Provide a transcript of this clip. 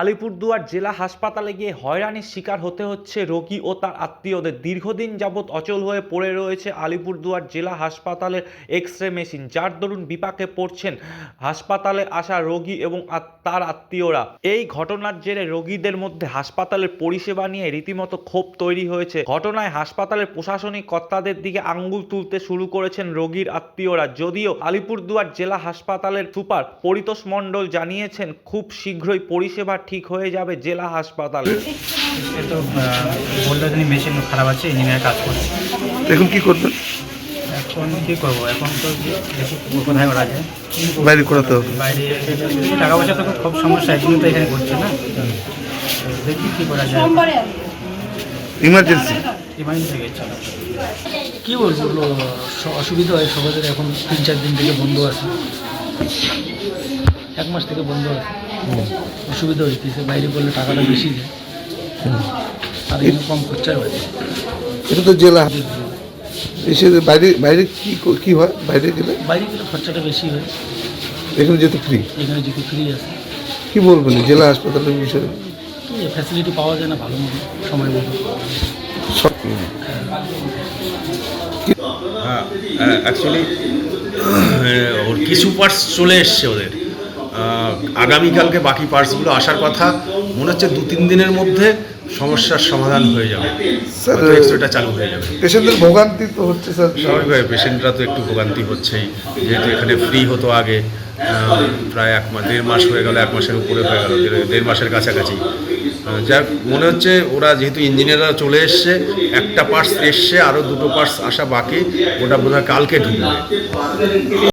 আলিপুরদুয়ার জেলা হাসপাতালে গিয়ে হয়রানির শিকার হতে হচ্ছে রোগী ও তার আত্মীয়দের। দীর্ঘদিন যাবৎ অচল হয়ে পড়ে রয়েছে আলিপুরদুয়ার জেলা হাসপাতালের এক্স রে মেশিন, যার দরুন বিপাকে পড়ছেন হাসপাতালে আসা রোগী এবং তার আত্মীয়রা। এই ঘটনার জেরে রোগীদের মধ্যে হাসপাতালের পরিষেবা নিয়ে রীতিমতো ক্ষোভ তৈরি হয়েছে। ঘটনায় হাসপাতালের প্রশাসনিক কর্তাদের দিকে আঙ্গুল তুলতে শুরু করেছেন রোগীর আত্মীয়রা। যদিও আলিপুরদুয়ার জেলা হাসপাতালের সুপার পরিতোষ মণ্ডল জানিয়েছেন, খুব শীঘ্রই পরিষেবা ঠিক হয়ে যাবে জেলা হাসপাতালে। এ তো মেশিন খারাপ আছে ইঞ্জিনিয়ার কাজ করছে। এখন কি করবেন? এখন কী করব? এখন তো কোথায় ওরা যায়। বাইরে করাতে হবে। বাইরে টাকা পয়সা তো খুব সমস্যা এখনই তো এখানে করছে না। দেখি কী করা যায়। ইমার্জেন্সি ইমার্জেন্সি গেছে। কি বলব অসুবিধা হয় সবাইদের এখন তিন চার দিন থেকে বন্ধ আছে। এক মাস থেকে বন্ধ আছে। অসুবিধা হইতেছে বাইরে করলে টাকাটা বেশি দেয়। আর এখানে কম খরচায় হয়। এটা তো জেলা। এসে বাইরে বাইরে কি ক- হয়? বাইরে গেলে? বাইরে গেলে খরচাটা বেশি হয়। এখানে যেতে ফ্রি এখানে যেতে ফ্রি আছে। কি বলবেন জেলা হাসপাতালের বিষয়ে? ফ্যাসিলিটি পাওয়া যায় না ভালো মতো সময় মতো। সব হ্যাঁ অ্যাকচুয়ালি ওর কিছু পার্টস চলে এসছে ওদের। আগামীকালকে বাকি পার্টসগুলো আসার কথা। মনে হচ্ছে দু তিন দিনের মধ্যে সমস্যার সমাধান হয়ে যাবে। স্যার এক্সরেটা চালু হয়ে যাবে। পেশেন্টদের ভোগান্তি তো হচ্ছে স্যার। স্বাভাবিকভাবে পেশেন্টরা তো একটু ভোগান্তি হচ্ছেই। যেহেতু এখানে ফ্রি হতো আগে প্রায় এক মাস দেড় মাস হয়ে গেল এক মাসের উপরে হয়ে গেল দেড়- মাসের কাছাকাছি। যাক মনে হচ্ছে ওরা যেহেতু ইঞ্জিনিয়াররা চলে এসছে একটা পার্টস এসছে আরও দুটো পার্টস আসা বাকি ওটা বোধহয় কালকে ঢুকবে।